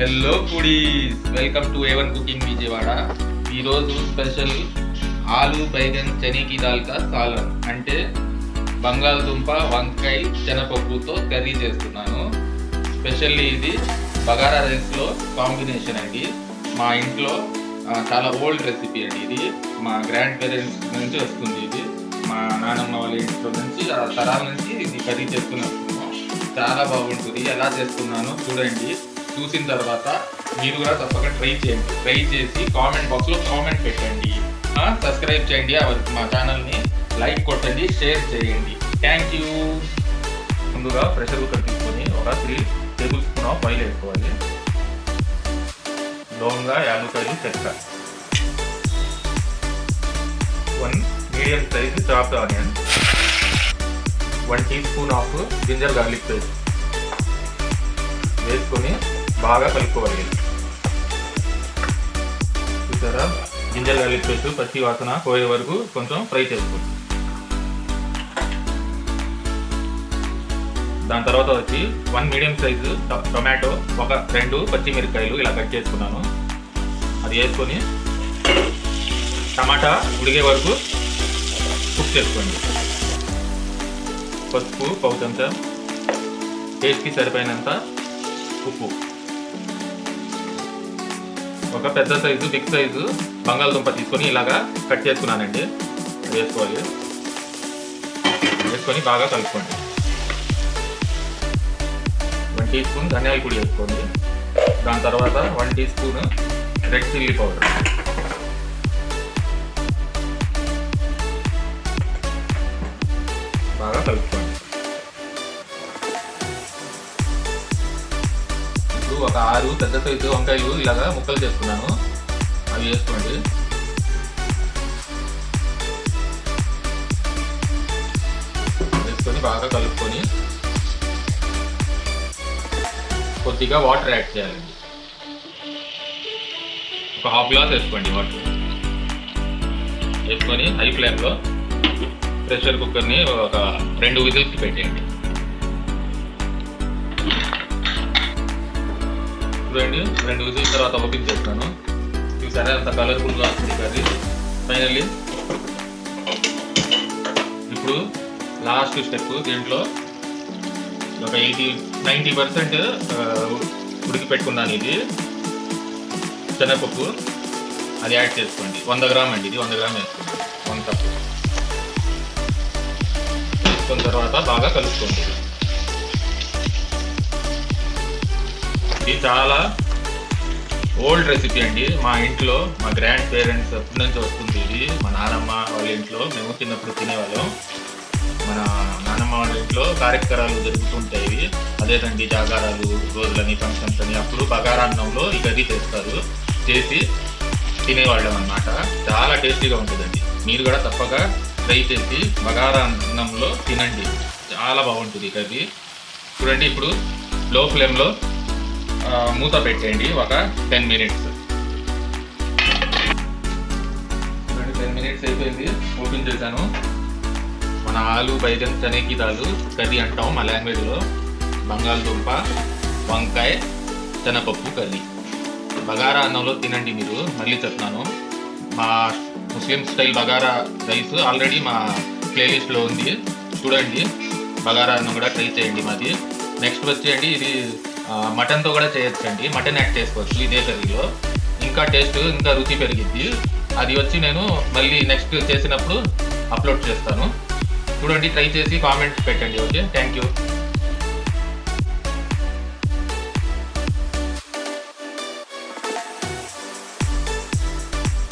Hello foodies welcome to A one cooking Vijayawada ఈరోజు special ఆలు బైగన్ చనీకి దాల్కా సాలన్ అంటే బంగాళదుంప వంకాయ శనపప్పుతో కర్రీ చేస్తున్నాను. స్పెషల్లీ ఇది బగారా రైస్లో కాంబినేషన్ అండి. మా ఇంట్లో చాలా ఓల్డ్ రెసిపీ అండి ఇది. మా గ్రాండ్ పేరెంట్స్ నుంచి వస్తుంది ఇది. మా నానమ్మ వాళ్ళ ఇంట్లో నుంచి ఆ తరాల నుంచి ఇది కర్రీ చేస్తున్నాను చాలా బాగుంటుంది. ఎలా చేస్తున్నానో చూడండి. చూసిన తర్వాత మీరు కూడా తప్పక ట్రై చేయండి. ట్రై చేసి కామెంట్ బాక్స్లో కామెంట్ పెట్టండి. సబ్స్క్రైబ్ చేయండి మా ఛానల్ని లైక్ కొట్టండి షేర్ చేయండి. Thank you. ముందుగా ప్రెషర్ కుక్కర్ తీసుకొని ఒక three tablespoon of oil వేసుకోవాలి. లోన్గా యాలకాయలు చెక్క. One medium size chopped onion. One teaspoon of ginger garlic paste. వేసుకొని బాగా కలుపుకోవాలి. చూసారా? గార్లిక్ పేస్ట్ పచ్చి వాసన పోయే వరకు కొంచెం ఫ్రై చేసుకోండి. దాని తర్వాత వచ్చి వన్ మీడియం సైజు టొమాటో ఒక రెండు పచ్చిమిరపకాయలు ఇలా కట్ చేసుకున్నాను. అది వేసుకొని టమాటా ఉడికే వరకు కుక్ చేసుకోండి. పసుపు పావు చెంచా టేస్ట్కి సరిపోయినంత ఉప్పు. ఒక పెద్ద సైజు బిగ్ సైజు బంగాళదుంప తీసుకొని ఇలాగా కట్ చేసుకున్నానండి. వేసుకోవాలి. వేసుకొని బాగా కలుపుకోండి. వన్ టీ స్పూన్ ధనియాల పొడి వేసుకోండి. దాని తర్వాత one teaspoon red chilli powder. బాగా కలుపుకోండి. ఒక ఆరు పెద్ద సైజు వంకాయలు ఇలాగా ముక్కలు చేసుకున్నాను. అవి వేసుకోండి. వేసుకొని బాగా కలుపుకొని కొద్దిగా వాటర్ యాడ్ చేయాలండి. ఒక హాఫ్ గ్లాస్ వేసుకోండి వాటర్. వేసుకొని హై ఫ్లేమ్లో ప్రెషర్ కుక్కర్ని ఒక రెండు విజిల్స్కి పెట్టేయండి. చూడండి రెండు విజిల్స్ తర్వాత ఓపెన్ చేస్తాను. చూసారా అంత కలర్ఫుల్గా వస్తుంది కర్రీ. ఫైనల్లీ ఇప్పుడు లాస్ట్ స్టెప్ దీంట్లో ఒక ఎయిటీ నైంటీ పర్సెంట్ ఉడికి పెట్టుకున్నాను ఇది. శనగపప్పు అది యాడ్ చేసుకోండి. వంద గ్రామ్ అండి ఇది వంద గ్రామ్ వేసుకోండి. వన్ కప్ వేసుకున్న తర్వాత బాగా కలుపుకోండి. ఇది చాలా ఓల్డ్ రెసిపీ అండి. మా ఇంట్లో మా గ్రాండ్ పేరెంట్స్ ఎప్పటి నుంచి వస్తుంది ఇది. మా నానమ్మ వాళ్ళ ఇంట్లో మేము చిన్నప్పుడు తినేవాళ్ళం. మన నానమ్మ వాళ్ళ ఇంట్లో కార్యక్రమాలు జరుగుతుంటాయి ఇవి అదేనండి జాగారాలు రోజులని ఫంక్షన్స్ అని అప్పుడు బగారాన్నంలో ఇక ఈ చేస్తారు. చేసి తినేవాళ్ళం అన్నమాట. చాలా టేస్టీగా ఉంటుందండి. మీరు కూడా తప్పక ట్రై చేసి బగారా అన్నంలో తినండి. చాలా బాగుంటుంది ఈ కర్రీ. చూడండి ఇప్పుడు లో ఫ్లేమ్లో మూత పెట్టేయండి. ఒక టెన్ మినిట్స్ టెన్ మినిట్స్ అయిపోయింది. ఓపెన్ చేశాను. మన ఆలు బైగన్ చనేకి దాలు కర్రీ అంటాం మా లాంగ్వేజ్లో బంగాళదుంప వంకాయ శనగపప్పు కర్రీ. బగారా అన్నంలో తినండి మీరు. మళ్ళీ చెప్తున్నాను. మా Muslim style bagara rice already మా ప్లేలిస్ట్లో ఉంది. చూడండి. బగారా అన్నం కూడా ట్రై చేయండి మాది. నెక్స్ట్ వచ్చేయండి. ఇది మటన్తో కూడా చేయొచ్చండి. మటన్ యాడ్ చేసుకోవచ్చు ఇదే కర్రీలో ఇంకా టేస్ట్ ఇంకా రుచి పెరిగిద్ది. అది వచ్చి నేను మళ్ళీ నెక్స్ట్ చేసినప్పుడు అప్లోడ్ చేస్తాను. చూడండి ట్రై చేసి కామెంట్ పెట్టండి ఓకే? Thank you